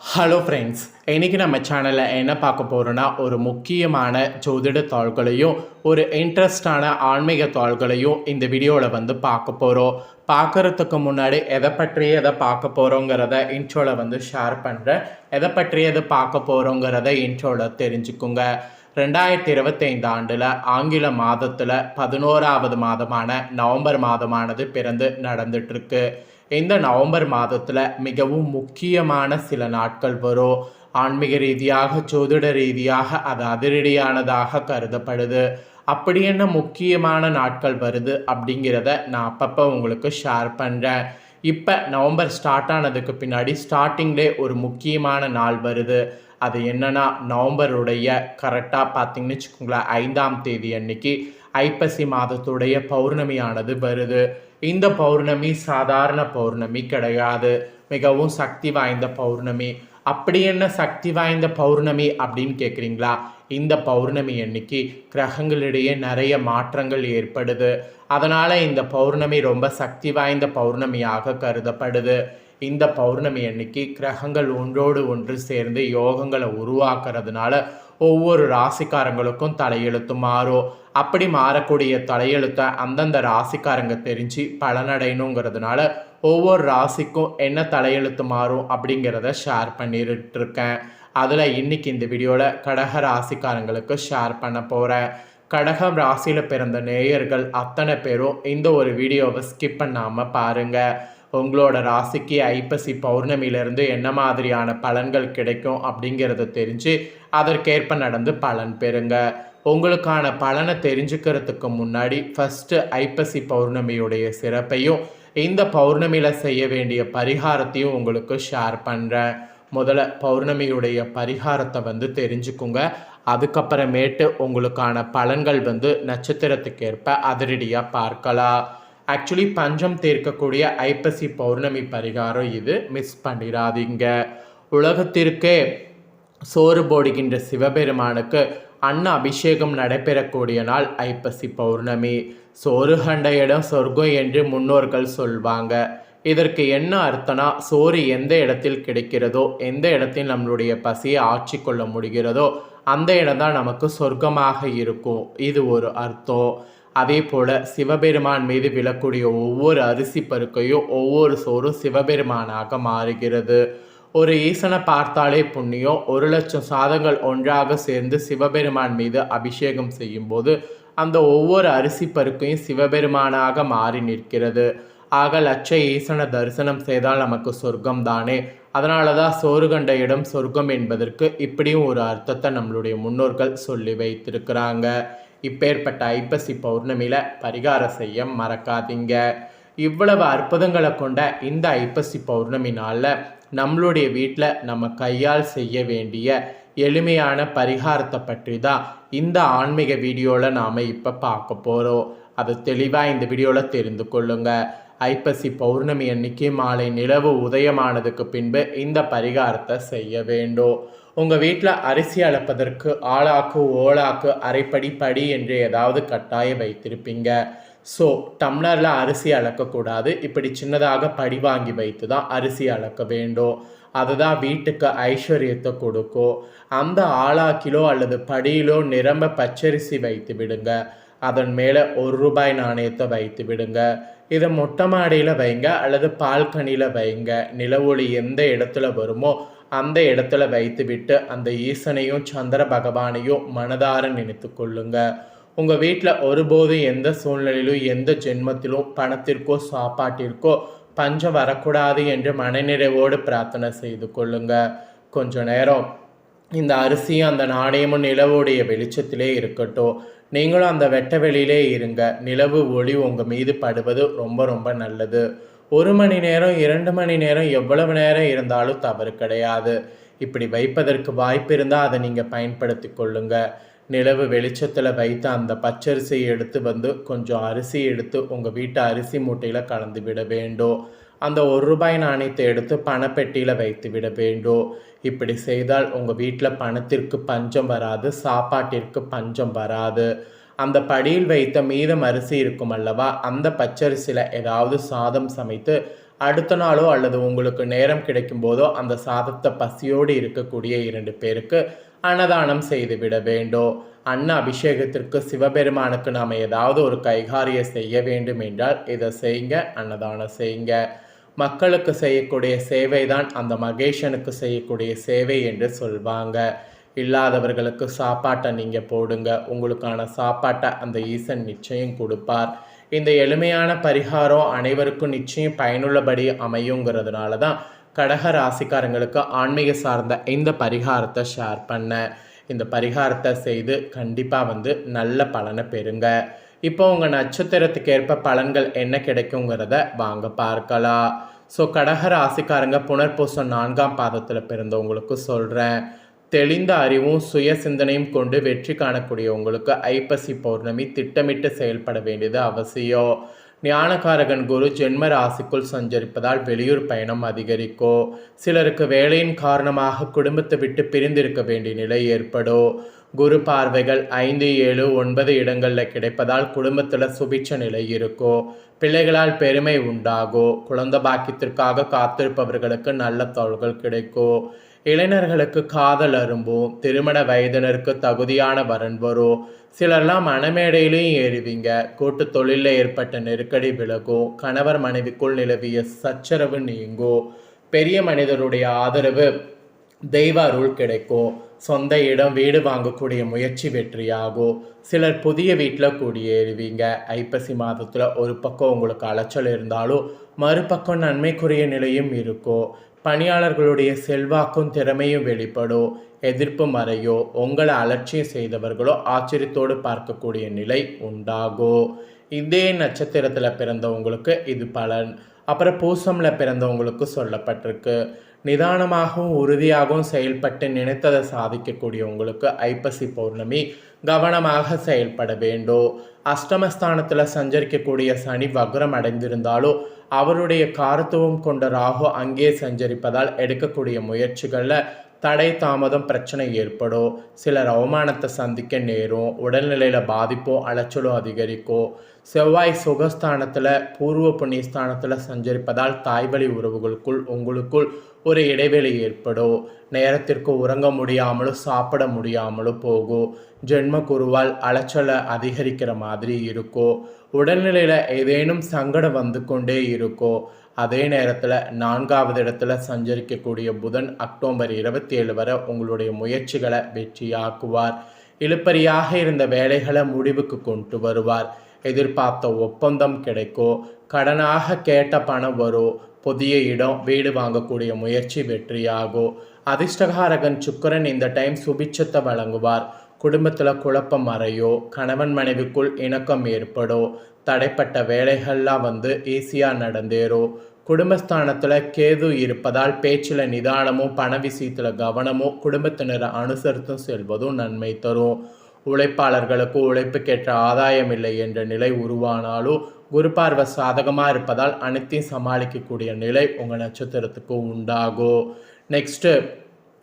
Hello friends இன்றைக்கி நம்ம சேனலில் என்ன பார்க்க போகிறோன்னா ஒரு முக்கியமான ஜோதிட தாள்களையும் ஒரு இன்ட்ரெஸ்டான ஆன்மீக தாள்களையும் இந்த வீடியோவில் வந்து பார்க்க போகிறோம் பார்க்குறதுக்கு முன்னாடி எதை பற்றி எதை பார்க்க போகிறோங்கிறத இன்ட்ரோவில் வந்து ஷேர் பண்ணுறேன் எதை பற்றி எதை பார்க்க போகிறோங்கிறத இன்ட்ரோவில் தெரிஞ்சுக்குங்க. ரெண்டாயிரத்தி இருபத்தைந்து ஆண்டில் ஆங்கில மாதத்தில் பதினோராவது மாதமான நவம்பர் மாதமானது பிறந்து நடந்துட்டுருக்கு இந்த நவம்பர் மாதத்தில் மிகவும் முக்கியமான சில நாட்கள் வரும். ஆன்மீக ரீதியாக ஜோதிட ரீதியாக அது அதிரடியானதாக கருதப்படுது. அப்படி என்ன முக்கியமான நாட்கள் வருது அப்படிங்கிறத நான் அப்பப்போ உங்களுக்கு ஷேர் பண்ணுறேன் இப்போ நவம்பர் ஸ்டார்ட் ஆனதுக்கு பின்னாடி ஸ்டார்டிங்லே ஒரு முக்கியமான நாள் வருது. அது என்னன்னா நவம்பருடைய கரெக்டாக பார்த்தீங்கன்னு வச்சுக்கோங்களேன் ஐந்தாம் தேதி அன்னைக்கு ஐப்பசி மாதத்துடைய பௌர்ணமியானது வருது. இந்த பௌர்ணமி சாதாரண பௌர்ணமி கிடையாது. மிகவும் சக்தி வாய்ந்த பௌர்ணமி. அப்படி என்ன சக்தி வாய்ந்த பௌர்ணமி அப்படின்னு கேட்குறீங்களா இந்த பௌர்ணமி அன்னைக்கு கிரகங்களிடையே நிறைய மாற்றங்கள் ஏற்படுது. அதனால் இந்த பௌர்ணமி ரொம்ப சக்தி வாய்ந்த பௌர்ணமியாக கருதப்படுது. இந்த பௌர்ணமி அன்னைக்கு கிரகங்கள் ஒன்றோடு ஒன்று சேர்ந்து யோகங்களை உருவாக்குறதுனால ஒவ்வொரு ராசிக்காரங்களுக்கும் தலையெழுத்து மாறும் அப்படி மாறக்கூடிய தலையெழுத்தை அந்தந்த ராசிக்காரங்க தெரிஞ்சு பலனடையணுங்கிறதுனால ஒவ்வொரு ராசிக்கும் என்ன தலையெழுத்து மாறும் அப்படிங்கிறத ஷேர் பண்ணிட்டு இருக்கேன் அதில் இன்னைக்கு இந்த வீடியோவில் கடக ராசிக்காரங்களுக்கு ஷேர் பண்ண போகிறேன் கடகம் ராசியில் பிறந்த நேயர்கள் அத்தனை பேரும் இந்த ஒரு வீடியோவை ஸ்கிப் பண்ணாமல் பாருங்கள் உங்களோட ராசிக்கு ஐப்பசி பௌர்ணமியிலேருந்து என்ன மாதிரியான பலன்கள் கிடைக்கும் அப்படிங்கிறத தெரிஞ்சு அதற்கேற்ப நடந்து பலன் பெறுங்க. உங்களுக்கான பலனை தெரிஞ்சுக்கிறதுக்கு முன்னாடி ஃபஸ்ட்டு ஐப்பசி பௌர்ணமியுடைய சிறப்பையும் இந்த பௌர்ணமியில் செய்ய வேண்டிய பரிகாரத்தையும் உங்களுக்கு ஷேர் பண்ணுறேன் முதல்ல பௌர்ணமியுடைய பரிகாரத்தை வந்து தெரிஞ்சுக்குங்க. அதுக்கப்புறமேட்டு உங்களுக்கான பலன்கள் வந்து நட்சத்திரத்துக்கேற்ப அதிரடியாக பார்க்கலாம். ஆக்சுவலி பஞ்சம் தீர்க்கக்கூடிய ஐப்பசி பௌர்ணமி பரிகாரம் இது. மிஸ் பண்ணிடாதீங்க. உலகத்திற்கே சோறு போடுகின்ற சிவபெருமானுக்கு அன்ன அபிஷேகம் நடைபெறக்கூடிய நாள் ஐப்பசி பௌர்ணமி. சோறு கண்ட இடம் சொர்க்கம் என்று முன்னோர்கள் சொல்வாங்க. இதற்கு என்ன அர்த்தம்னா சோறு எந்த இடத்தில் கிடைக்கிறதோ எந்த இடத்தில் நம்மளுடைய பசியை ஆட்சி கொள்ள முடிகிறதோ அந்த இடம் தான் நமக்கு சொர்க்கமாக இருக்கும். இது ஒரு அர்த்தம். அதே போல் சிவபெருமான் மீது விழக்கூடிய ஒவ்வொரு அரிசி பருக்கையும் ஒவ்வொரு சோறும் சிவபெருமானாக மாறுகிறது. ஒரு ஈசனை பார்த்தாலே புண்ணியம் ஒரு லட்சம் சாதங்கள் ஒன்றாக சேர்ந்து சிவபெருமான் மீது அபிஷேகம் செய்யும்போது அந்த ஒவ்வொரு அரிசி பருக்கையும் சிவபெருமானாக மாறி நிற்கிறது. ஆக லட்ச ஈசனை தரிசனம் செய்தால் நமக்கு சொர்க்கம் தானே அதனால தான் சோறு கண்ட இடம் சொர்க்கம் என்பதற்கு இப்படியும் ஒரு அர்த்தத்தை நம்மளுடைய முன்னோர்கள் சொல்லி வைத்திருக்கிறாங்க. இப்பேற்பட்ட ஐப்பசி பௌர்ணமியில் பரிகாரம் செய்ய மறக்காதீங்க. இவ்வளவு அற்புதங்களை கொண்ட இந்த ஐப்பசி பௌர்ணமி நாளில் நம்மளுடைய வீட்டில் நம்ம கையால் செய்ய வேண்டிய எளிமையான பரிகாரத்தை பற்றி தான் இந்த ஆன்மீக வீடியோவில் நாம் இப்போ பார்க்க போகிறோம் அது தெளிவாக இந்த வீடியோவில் தெரிந்து கொள்ளுங்க. ஐப்பசி பௌர்ணமி அன்னைக்கு மாலை நிலவு உதயமானதுக்கு பின்பு இந்த பரிகாரத்தை செய்ய வேண்டும். உங்கள் வீட்டில் அரிசி அளப்பதற்கு ஆளாக்கு ஓலாக்கு அரைப்படி படி என்று ஏதாவது கட்டாயம் வைத்திருப்பீங்க. ஸோ டம்ளரில் அரிசி அளக்கக்கூடாது இப்படி சின்னதாக படி வாங்கி வைத்து தான் அரிசி அளக்க வேண்டும். அதுதான் வீட்டுக்கு ஐஸ்வர்யத்தை கொடுக்கும். அந்த ஆளாக்கிலோ அல்லது படியிலோ நிரம்ப பச்சரிசி வைத்து விடுங்க. அதன் மேலே ஒரு ரூபாய் நாணயத்தை வைத்து விடுங்க. இதை மொட்டை மாடியில் வைங்க அல்லது பால்கனியில் வைங்க. நிலவொளி எந்த இடத்துல வருமோ அந்த இடத்துல வைத்துவிட்டு அந்த ஈசனையும் சந்திர பகவானையும் மனதார நினைத்து கொள்ளுங்க. உங்கள் வீட்டில் ஒருபோதும் எந்த சூழ்நிலையிலும் எந்த ஜென்மத்திலும் பணத்திற்கோ சாப்பாட்டிற்கோ பஞ்சம் வரக்கூடாது என்று மனநிறைவோடு பிரார்த்தனை செய்து கொள்ளுங்க. கொஞ்ச நேரம் இந்த அரிசியும் அந்த நாணயமும் நிலவுடைய வெளிச்சத்திலே இருக்கட்டும். நீங்களும் அந்த வெட்ட வெளியிலே இருங்க. நிலவு ஒளி உங்கள் மீது படுவது ரொம்ப ரொம்ப நல்லது. ஒரு மணி நேரம் இரண்டு மணி நேரம் எவ்வளவு நேரம் இருந்தாலும் தவறு கிடையாது. இப்படி வைப்பதற்கு வாய்ப்பு இருந்தால் அதை நீங்கள் பயன்படுத்தி கொள்ளுங்க. நிலவு வெளிச்சத்தில் வைத்து அந்த பச்சரிசியை எடுத்து வந்து கொஞ்சம் அரிசி எடுத்து உங்கள் வீட்டு அரிசி மூட்டையில் கலந்து விட வேண்டும். அந்த ஒரு ரூபாய் நாணயத்தை எடுத்து பணப்பெட்டியில் வைத்து விட வேண்டும். இப்படி செய்தால் உங்கள் வீட்டில் பணத்திற்கு பஞ்சம் வராது சாப்பாட்டிற்கு பஞ்சம் வராது. அந்த படியில் வைத்த மீதம் அரிசி இருக்கும் அல்லவா? அந்த பச்சரிசியில் ஏதாவது சாதம் சமைத்து அடுத்த நாளோ அல்லது உங்களுக்கு நேரம் கிடைக்கும் போதோ அந்த சாதத்தை பசியோடு இருக்கக்கூடிய இரண்டு பேருக்கு அன்னதானம் செய்துவிட வேண்டும் அன்ன அபிஷேகத்திற்கு சிவபெருமானுக்கு நாம் ஏதாவது ஒரு கைகாரிய செய்ய வேண்டும் என்றால் இதை செய்யுங்க அன்னதானம் செய்யுங்க. மக்களுக்கு செய்யக்கூடிய சேவை தான் அந்த மகேஷனுக்கு செய்யக்கூடிய சேவை என்று சொல்வாங்க. இல்லாதவர்களுக்கு சாப்பாட்டை நீங்கள் போடுங்க. உங்களுக்கான சாப்பாட்டை அந்த ஈசன் நிச்சயம் கொடுப்பார். இந்த எளிமையான பரிகாரம் அனைவருக்கும் நிச்சயம் பயனுள்ளபடி அமையுங்கிறதுனால தான் கடக ராசிக்காரங்களுக்கு ஆன்மீக சார்ந்த இந்த பரிகாரத்தை ஷேர் பண்ண. இந்த பரிகாரத்தை செய்து கண்டிப்பாக வந்து நல்ல பலனை பெறுங்க. இப்போ உங்கள் நட்சத்திரத்துக்கு ஏற்ப பலன்கள் என்ன கிடைக்குங்கிறத வாங்க பார்க்கலாம். ஸோ கடக ராசிக்காரங்க புனர்பூசம் நான்காம் பாதத்தில் பிறந்தவங்களுக்கு சொல்கிறேன் தெளிந்த அறிவும் சுய சிந்தனையும் கொண்டு வெற்றி காணக்கூடிய உங்களுக்கு ஐப்பசி பௌர்ணமி திட்டமிட்டு செயல்பட வேண்டியது அவசியம். ஞானகாரகன் குரு ஜென்ம ராசிக்குள் சஞ்சரிப்பதால் வெளியூர் பயணம் அதிகரிக்கும். சிலருக்கு வேலையின் காரணமாக குடும்பத்தை விட்டு பிரிந்திருக்க வேண்டிய நிலை ஏற்படும். குரு பார்வைகள் ஐந்து ஏழு ஒன்பது இடங்களில் கிடைப்பதால் குடும்பத்தில் சுபிட்ச நிலை இருக்கும். பிள்ளைகளால் பெருமை உண்டாகும். குழந்தை பாக்கியத்திற்காக காத்திருப்பவர்களுக்கு நல்ல தோள்கள் கிடைக்கும். இளைஞர்களுக்கு காதல் அரும்பும் திருமண வயதினருக்கு தகுதியான வரன் சிலர்லாம் மனமேடையிலையும் ஏறுவீங்க. கூட்டு தொழிலில் ஏற்பட்ட நெருக்கடி விலகும் கணவர் மனைவிக்குள் நிலவிய சச்சரவு நீங்கும் பெரிய மனிதருடைய ஆதரவு தெய்வ அருள் கிடைக்கும் சொந்த இடம் வீடு வாங்கக்கூடிய முயற்சி வெற்றியாகும் சிலர் புதிய வீட்டில் குடியேறுவீங்க. ஐப்பசி மாதத்தில் ஒரு பக்கம் உங்களுக்கு அலைச்சல் இருந்தாலும் மறுபக்கம் நன்மைக்குரிய நிலையும் இருக்கும் பணியாளர்களுடைய செல்வாக்கும் திறமையும் வெளிப்படும் எதிர்ப்பு மறையோ உங்களை அலட்சியம் செய்தவர்களோ ஆச்சரியத்தோடு பார்க்கக்கூடிய நிலை உண்டாகும் இதே நட்சத்திரத்தில் பிறந்தவங்களுக்கு இது பலன். அப்புறம் பூசமில் பிறந்தவங்களுக்கு சொல்லப்பட்டிருக்கு. நிதானமாகவும் உறுதியாகவும் செயல்பட்டு நினைத்ததை சாதிக்கக்கூடியவங்களுக்கு ஐப்பசி பௌர்ணமி கவனமாக செயல்பட வேண்டும் அஷ்டமஸ்தானத்தில் சஞ்சரிக்கக்கூடிய சனி வக்ரம் அடைந்திருந்தாலும் அவருடைய காரத்துவம் கொண்ட ராகு அங்கே சஞ்சரிப்பதால் எடுக்கக்கூடிய முயற்சிகளில் தடை தாமதம் பிரச்சனை ஏற்படும் சிலர் அவமானத்தை சந்திக்க நேரும் உடல்நிலையில் பாதிப்போ அலைச்சலோ அதிகரிக்கும் செவ்வாய் சுகஸ்தானத்தில் பூர்வ புண்ணியஸ்தானத்தில் சஞ்சரிப்பதால் தாய்வழி உறவுகளுக்குள் உங்களுக்குள் ஒரு இடைவெளி ஏற்படும் நேரத்திற்கு உறங்க முடியாமலும் சாப்பிட முடியாமலும் போகும் ஜென்ம குருவால் அலைச்சலை அதிகரிக்கிற மாதிரி இருக்கும் உடல்நிலையில் ஏதேனும் சங்கடம் வந்து கொண்டே இருக்கும் அதே நேரத்தில் நான்காவது இடத்துல சஞ்சரிக்கக்கூடிய புதன் அக்டோபர் இருபத்தி ஏழு வரை உங்களுடைய முயற்சிகளை வெற்றியாக்குவார். இழுப்பறியாக இருந்த வேலைகளை முடிவுக்கு கொண்டு வருவார். எதிர்பார்த்த ஒப்பந்தம் கிடைக்கும் கடனாக கேட்ட பணம் வரும் புதிய இடம் வீடு வாங்கக்கூடிய முயற்சி வெற்றியாகும் அதிர்ஷ்டகாரகன் சுக்கரன் இந்த டைம் சுபிச்சத்தை வழங்குவார். குடும்பத்தில் குழப்பம் மறையோ கணவன் மனைவிக்குள் இணக்கம் ஏற்படும் தடைப்பட்ட வேலைகள்லாம் வந்து ஈஸியாக நடந்தேறும் குடும்பஸ்தானத்தில் கேது இருப்பதால் பேச்சில் நிதானமும் பண விஷயத்தில் கவனமும் குடும்பத்தினரை அனுசரித்தும் செல்வதும் நன்மை தரும். உழைப்பாளர்களுக்கு உழைப்புக்கேற்ற ஆதாயம் இல்லை என்ற நிலை உருவானாலும் குரு பார்வை சாதகமாக இருப்பதால் அனைத்தையும் சமாளிக்கக்கூடிய நிலை உங்கள் நட்சத்திரத்துக்கு உண்டாகும். நெக்ஸ்ட்டு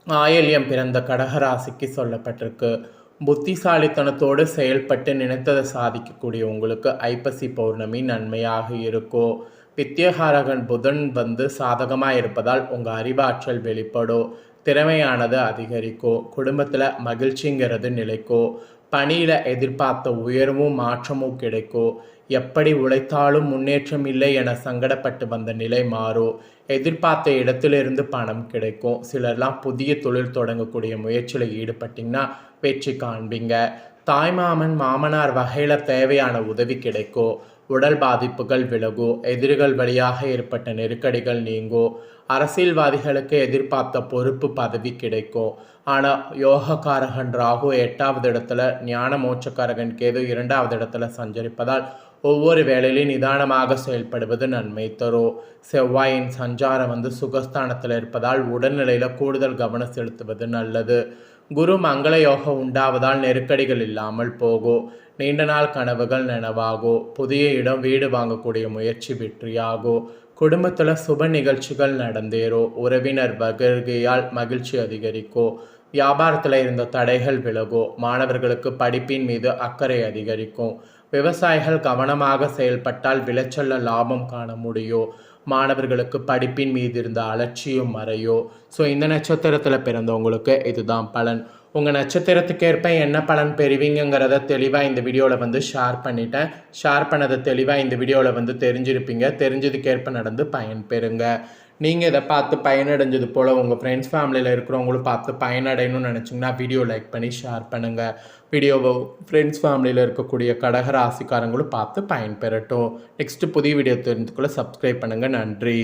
ஆயல்யம் பிறந்த கடகராசிக்கு சொல்லப்பட்டிருக்கு. புத்திசாலித்தனத்தோடு செயல்பட்டு நினைத்ததை சாதிக்கக்கூடிய உங்களுக்கு ஐப்பசி பௌர்ணமி நன்மையாக இருக்கும் பித்தியகாரகன் புதன் வந்து சாதகமாக இருப்பதால் உங்கள் அறிவாற்றல் வெளிப்படும் திறமையானது அதிகரிக்கும் குடும்பத்தில் மகிழ்ச்சிங்கிறது நிலைக்கும் பணியில் எதிர்பார்த்த உயர்வும் மாற்றமும் கிடைக்கும் எப்படி உழைத்தாலும் முன்னேற்றம் இல்லை என சங்கடப்பட்டு வந்த நிலை மாறும் எதிர்பார்த்த இடத்திலிருந்து பணம் கிடைக்கும் சிலர்லாம் புதிய தொழில் தொடங்கக்கூடிய முயற்சியில் ஈடுபட்டிங்கன்னா பேச்சு காண்பீங்க. தாய்மாமன் மாமனார் வகையில் தேவையான உதவி கிடைக்கும் உடல் பாதிப்புகள் விலகும் எதிரிகள் வழியாக ஏற்பட்ட நெருக்கடிகள் நீங்கும் அரசியல்வாதிகளுக்கு எதிர்பார்த்த பொறுப்பு பதவி கிடைக்கும் ஆனால் யோகக்காரகன் ராகு எட்டாவது இடத்துல ஞான மோட்சக்காரகன் கேது இரண்டாவது இடத்துல சஞ்சரிப்பதால் ஒவ்வொரு வேளையிலும் நிதானமாக செயல்படுவது நன்மை தரும் செவ்வாயின் சஞ்சாரம் வந்து சுகஸ்தானத்தில் இருப்பதால் உடல்நிலையில் கூடுதல் கவனம் செலுத்துவது நல்லது. குரு மங்கள யோகம் உண்டாவதால் நெருக்கடிகள் இல்லாமல் போகும் நீண்ட நாள் கனவுகள் நனவாகோ. புதிய இடம் வீடு வாங்கக்கூடிய முயற்சி வெற்றியாகோ. குடும்பத்தில் சுப நிகழ்ச்சிகள் நடந்தேறோ. உறவினர் வகர்கையால் மகிழ்ச்சி அதிகரிக்கோ. வியாபாரத்தில் இருந்த தடைகள் விலகோ. மாணவர்களுக்கு படிப்பின் மீது அக்கறை அதிகரிக்கும். விவசாயிகள் கவனமாக செயல்பட்டால் விளைச்சல்ல லாபம் காண முடியும் மாணவர்களுக்கு படிப்பின் மீது இருந்த அலட்சியம் மறையோ? ஸோ இந்த நட்சத்திரத்தில் பிறந்தவங்களுக்கு இதுதான் பலன். உங்கள் நட்சத்திரத்துக்கேற்ப என்ன பலன் பெறுவீங்கங்கிறத தெளிவாக இந்த வீடியோவில் வந்து ஷேர் பண்ணிட்டேன். ஷேர் பண்ணதை தெளிவாக இந்த வீடியோவில் வந்து தெரிஞ்சிருப்பீங்க. தெரிஞ்சதுக்கேற்ப நடந்து பயன் பெறுங்க. நீங்கள் இதை பார்த்து பயனடைஞ்சது போல் உங்கள் ஃப்ரெண்ட்ஸ் ஃபேமிலியில் இருக்கிறவங்களும் பார்த்து பயனடையணும்னு நினச்சிங்கன்னா வீடியோ லைக் பண்ணி ஷேர் பண்ணுங்கள் வீடியோவை ஃப்ரெண்ட்ஸ் ஃபேமிலியில் இருக்கக்கூடிய கடகராசிக்காரங்களும் பார்த்து பயன்பெறட்டும். நெக்ஸ்ட்டு புதிய வீடியோ தெரிஞ்சுக்குள்ளே சப்ஸ்கிரைப் பண்ணுங்கள் நன்றி.